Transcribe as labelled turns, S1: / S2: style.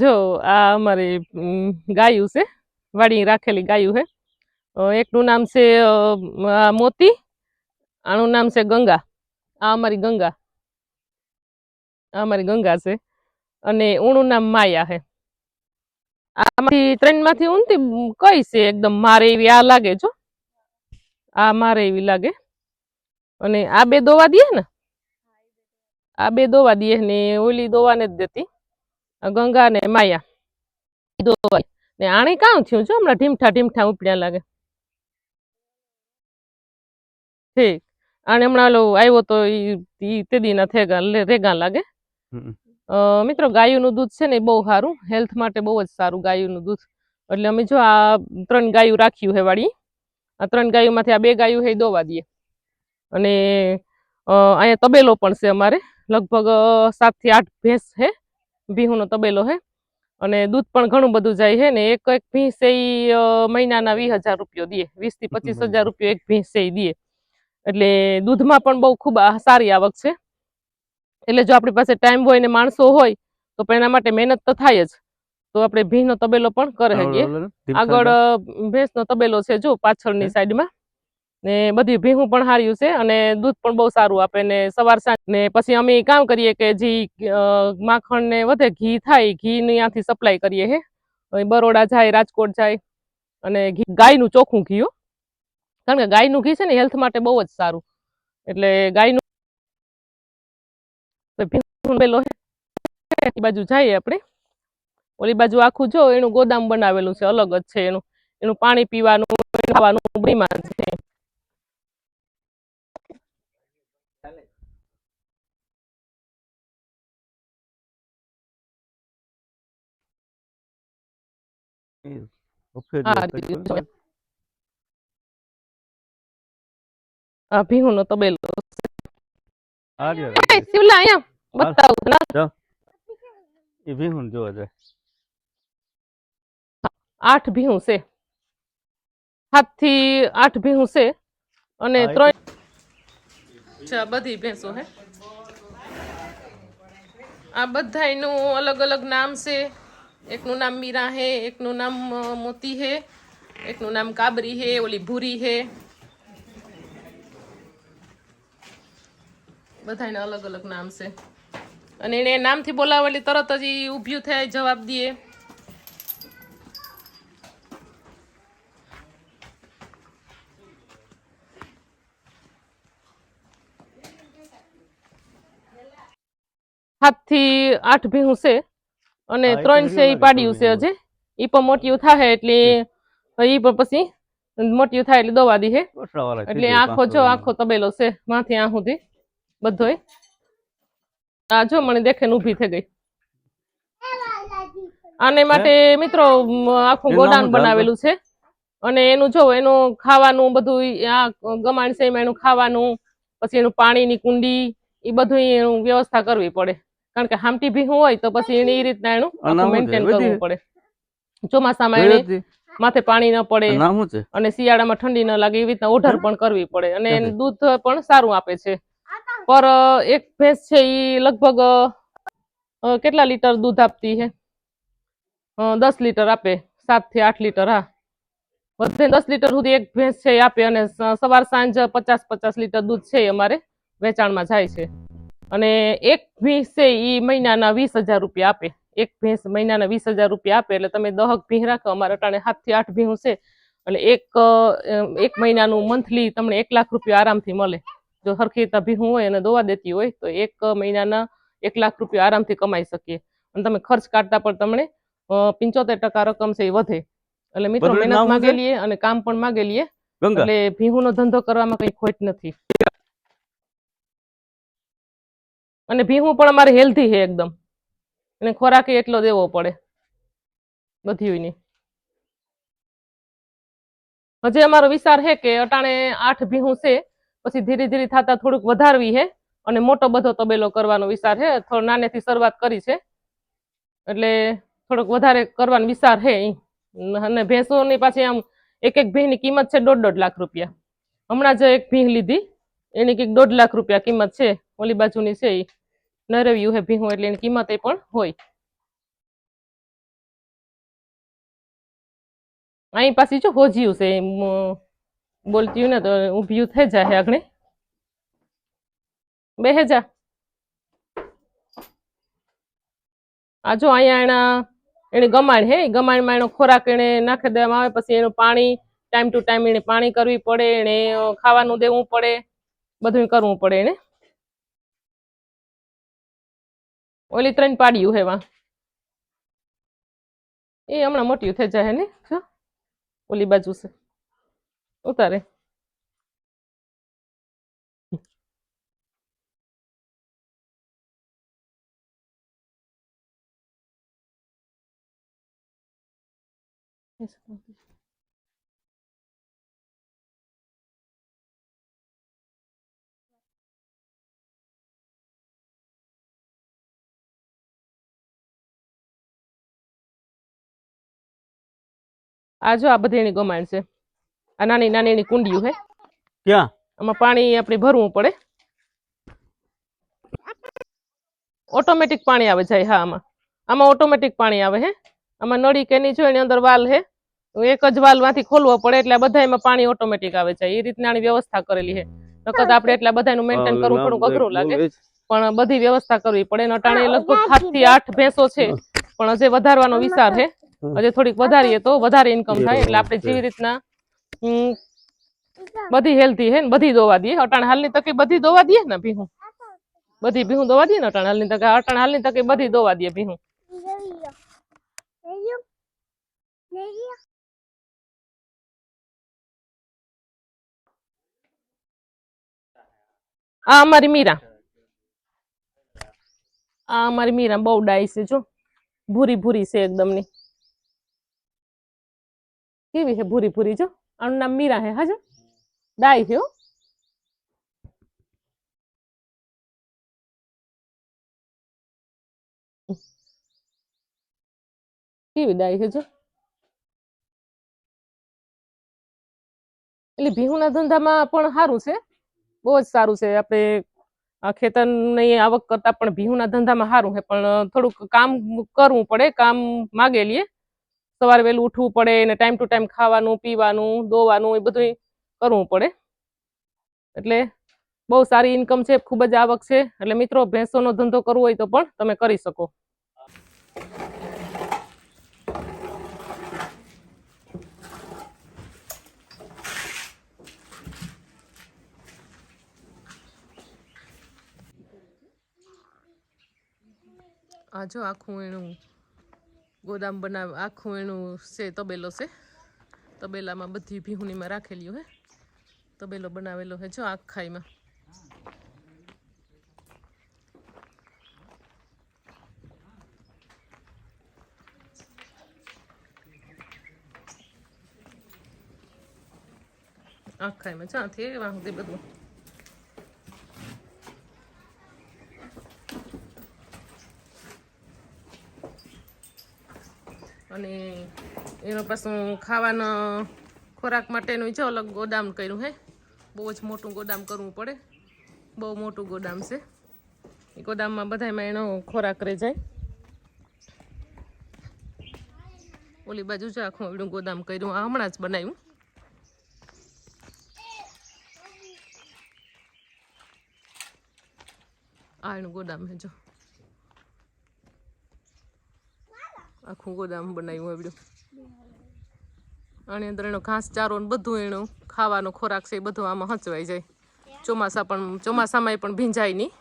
S1: જો, આ અમારી ગાયું છે. વાડી રાખેલી ગાયું છે. એકનું નામ છે મોતી, આનું નામ છે ગંગા. આ અમારી ગંગા. આ અમારી ગંગા છે. અને ઊણું નામ માયા છે. આમાંથી ત્રણમાંથી ઊંધી કઈ છે એકદમ મારે એવી આ લાગે, જો. આ મારે એવી લાગે. અને આ બે દોવા દઈએ ને. આ બે દોવા દઈએ ને, ઓલી દોવાને જ દેતી. ગંગા ને માયા. ધોવાય ને આણે કામ થયું છે હમણાં ઢીમઠા ઢીમઠા ઉપડ્યા લાગે? ઠીક. આણે હમણાં ઓલો આવ્યો તો ઈ ઈ તે દીના થેગા રેગા લાગે. મિત્રો ગાયોનું દૂધ છે ને એ બહુ સારું. હેલ્થ માટે બહુ જ સારું ગાયોનું દૂધ. એટલે અમે જો આ ત્રણ ગાયું રાખ્યું હે વાળી આ ત્રણ ગાયોમાંથી આ બે ગાયું હે દોવા દઈએ. અને અહીંયા તબેલો પણ છે અમારે. લગભગ સાતથી આઠ ભેંસ છે ભીહુનો તબેલો છે અને દૂધ પણ ઘણું બધું જાય છે ને એક એક ભીંસ એ મહિનાના વીસ હજાર રૂપિયો દે. વીસથી પચીસ હજાર રૂપિયો એક ભીંસ એ દે. એટલે દૂધમાં પણ બહુ ખૂબ સારી આવક છે. એટલે જો આપણી પાસે ટાઈમ હોય ને માણસો હોય તો પણ એના માટે મહેનત તો થાય જ. તો આપણે ભીંનો તબેલો પણ કરી શકીએ આગળ ભેંસનો તબેલો છે જો પાછળની
S2: હે?
S1: સાઈડમાં ને બધી ભીહું પણ હાર્યું છે અને દૂધ પણ બહુ સારું આપે ને સવાર સાંજ ને પછી અમે કામ કરીએ કે જે માખણ ને વધે ઘી થાય ઘી ને ત્યાંથી સપ્લાય કરીએ હે. બરોડા જાય, રાજકોટ જાય અને ઘી, ગાયનું ચોખ્ખું ઘી કારણ કે ગાયનું ઘી છે ને હેલ્થ માટે બહુ જ સારું. એટલે ગાયનું એ બાજુ જઈએ આપણે. ઓલી બાજુ આખું જો એનું ગોદામ બનાવેલું છે, અલગ જ છે એનું. એનું પાણી પીવાનું, ખાવાનું બીમાર છે. તબેલો શિવલા અહીંયા બતાવું ના
S2: એ વિહુન જોવા જાય
S1: આઠ ભીહું છે સાતથી આઠ ભીહું છે અને ત્રણ બધી ભેંસો હે? આ બધાનું અલગ અલગ નામ છે. એકનું નામ મીરા હે, એકનું નામ મોતી હે, એકનું નામ કાબરી હે, ઓલી ભૂરી હે. બધાયના અલગ અલગ નામ છે. અને એને નામથી બોલાવેલી તરત જ ઈ ઊભ્યું થાય, જવાબ દે. સાતથી આઠ ભીહું છે. અને
S2: એ
S1: ત્રણ છે એ પાડ્યું છે હજી. ઈ પણ મોટિયું થાય એટલે ઈ પણ પછી મોટિયું થાય એટલે દવા દે એટલે આખો જો આખો તબેલો છે માંથી આ સુધી બધોય. આ જો મને દેખે ને ઊભી થઈ ગઈ. આને માટે મિત્રો આખું ગોડાઉન બનાવેલું છે. અને એનું જો એનું ખાવાનું બધું આ ગમાણ છે એમાં એનું ખાવાનું પછી એનું પાણીની કુંડી એ બધું એનું વ્યવસ્થા કરવી પડે. કારણ કે હામટી ભીહું હોય તો પછી એને એ રીતના એનું? મેન્ટેન કરવું પડે. ચોમાસામાં એને માથે પાણી ન પડે. અને શિયાળામાં ઠંડી ન લાગે એવી રીતના ઓઢાર પણ કરવી પડે. અને એનું દૂધ પણ સારું આપે છે. પર એક ભેંસ છે ઈ લગભગ કેટલા લીટર દૂધ આપતી છે દસ લીટર આપે. સાતથી આઠ લીટર હા. વધે દસ લીટર સુધી એક ભેંસ છે એ આપે. અને સવાર સાંજ પચાસ પચાસ લીટર દૂધ છે એ અમારે વેચાણમાં જાય છે. અને એક ભેંસ છે એ મહિનાના વીસ હજાર રૂપિયા આપે. એક ભેંસ મહિનાના વીસ હજાર રૂપિયા આપે એટલે તમે દહક ભીહ રાખો. અમારે અટાણે સાતથી આઠ ભીહું છે. એટલે એક એક મહિનાનું મંથલી તમને એક લાખ રૂપિયા આરામથી મળે. જો સરખી રીતના ભીહું હોય અને દોવા દેતી હોય તો એક મહિનાના એક લાખ રૂપિયા આરામથી કમાઈ શકીએ. અને તમે ખર્ચ કાઢતા પણ તમને પંચોતેર ટકા રકમ છે એ વધે. એટલે મિત્રો મહેનત
S2: નામ શું
S1: માગે
S2: છે?
S1: લઈએ અને કામ પણ
S2: માંગેલીએ
S1: એટલે ભીહુંનો ધંધો કરવામાં કઈ ખોટ નથી. અને ભીહું પણ અમારે હેલ્ધી છે એકદમ. એને ખોરાક એટલો દેવો પડે. બધી ની હજી અમારો વિચાર છે કે અટાણે આઠ ભીહું છે, પછી ધીરે ધીરે થતા થોડુંક વધારવી છે, અને મોટો બધો તબેલો કરવાનો વિચાર છે. થોડો નાનેથી શરૂઆત કરી છે. એટલે થોડોક વધારે કરવાનો વિચાર છે. અને ભેંસોની પાછી આમ એક એક ભીંની કિંમત છે દોઢ દોઢ લાખ રૂપિયા. હમણાં જ એક ભીહ લીધી. એની કંઈક દોઢ લાખ રૂપિયા કિંમત છે. ઓલી બાજુની છે ન રહ્યું હે, ભીહું એટલે એની કિંમત પણ હોય. અહીં પાછી જો હોજ્યું છે બોલતી ને તો ઊભી થઈ જાય આગળ બેહે જા. આ જો અહીંયા એના એને ગમાણ હે ગમાણમાં એનો ખોરાક એને નાખી દેવામાં આવે, પછી એનું પાણી ટાઈમ ટુ ટાઈમ એને પાણી કરવી પડે એને ખાવાનું દેવું પડે બધું કરવું પડે એને. ઓલી ત્રણ પાડ્યું હેવા. એ હમણાં મોટ્યું થઈ જાય ને ઓલી બાજુ છે. ઉતારે. આ જો આ બધી એની ગમાણ છે. આ નાની નાની એની કુંડિયું હે.
S2: ક્યાં?
S1: આમાં પાણી આપણે ભરવું પડે. ઓટોમેટિક પાણી આવે જાય હા આમાં. આમાં ઓટોમેટિક પાણી આવે હે. આમાં નળી કે નહીં જો એની અંદર વાલ હે. એક જ વાલમાંથી ખોલવો પડે એટલે બધા એમાં પાણી ઓટોમેટિક આવે છે એ રીતના આની વ્યવસ્થા કરેલી છે નકર આપણે એટલા બધાનું મેન્ટેન કરવું થોડુંક અઘરું લાગે. પણ બધી વ્યવસ્થા કરવી પડે. એનો લગભગ સાતથી આઠ ભેંસો છે. પણ હજે વધારવાનો વિચાર છે હજે થોડીક વધારીએ તો વધારે ઇન્કમ થાય. એટલે આપણે જેવી રીતના હમ, બધી હેલ્ધી હે ને બધી દોવા દઈએ. અટાણ હાલની તકે બધી દોવા દઈએ ને ભીહું. બધી ભીહું દોવા દઈએ ને અટાણ હાલની તકે. અટાણ હાલની તકે બધી દોવા દઈએ ભીહું. આ અમારી મીરા. આ અમારી મીરા બહુ ડાઈ છે જો. ભૂરી ભૂરી છે એકદમની. કેવી છે ભૂરી ભૂરી, જો? આનું નામ મીરા હે હાજો ડાઈ છે, હો. કેવી ડાઈ છે, જો? એટલે ભીહુના ધંધામાં પણ સારું છે. બહુ જ સારું છે. આપણે આ ખેતરની આવક કરતા પણ ભીહુના ધંધામાં સારું છે. પણ થોડુંક કામ કરવું પડે, કામ માગે લઈએ સવારે વહેલું ઉઠવું પડે ને ટાઈમ ટુ ટાઈમ ખાવાનું, પીવાનું, દોવાનું, એ બધું કરવું પડે. એટલે બહુ સારી ઇન્કમ છે, ખૂબ જ આવક છે. એટલે મિત્રો, ભેંસોનો ધંધો કરવો હોય તો પણ તમે કરી શકો. આ આખું એનું ગોદામ બનાવ આખું એનું છે, તબેલો છે. તબેલામાં બધી ભીહુનીમાં રાખેલી હે. તબેલો બનાવેલો હે, જો આખાઈમાં આખાઈમાં જ્યાંથી વાં સુધી બધું અને એનો પાછું ખાવાનો ખોરાક માટેનું જો અલગ ગોદામ કર્યું હે. બહુ જ મોટું ગોદામ કરવું પડે. બહુ મોટું ગોદામ છે. એ ગોદામમાં બધામાં એનો ખોરાક રહી જાય. ઓલી બાજુ જો આખું એવડું ગોદામ કર્યું. આ હમણાં જ બનાવ્યું. આ એનું ગોદામ હે આખું ગોદામ બનાવ્યું એવડું. આની અંદર એનો ઘાસ ચારો ને બધું એનું ખાવાનો ખોરાક છે એ બધું આમાં હચવાઈ જાય. ચોમાસા પણ ચોમાસામાં પણ ભીંજાય નહીં.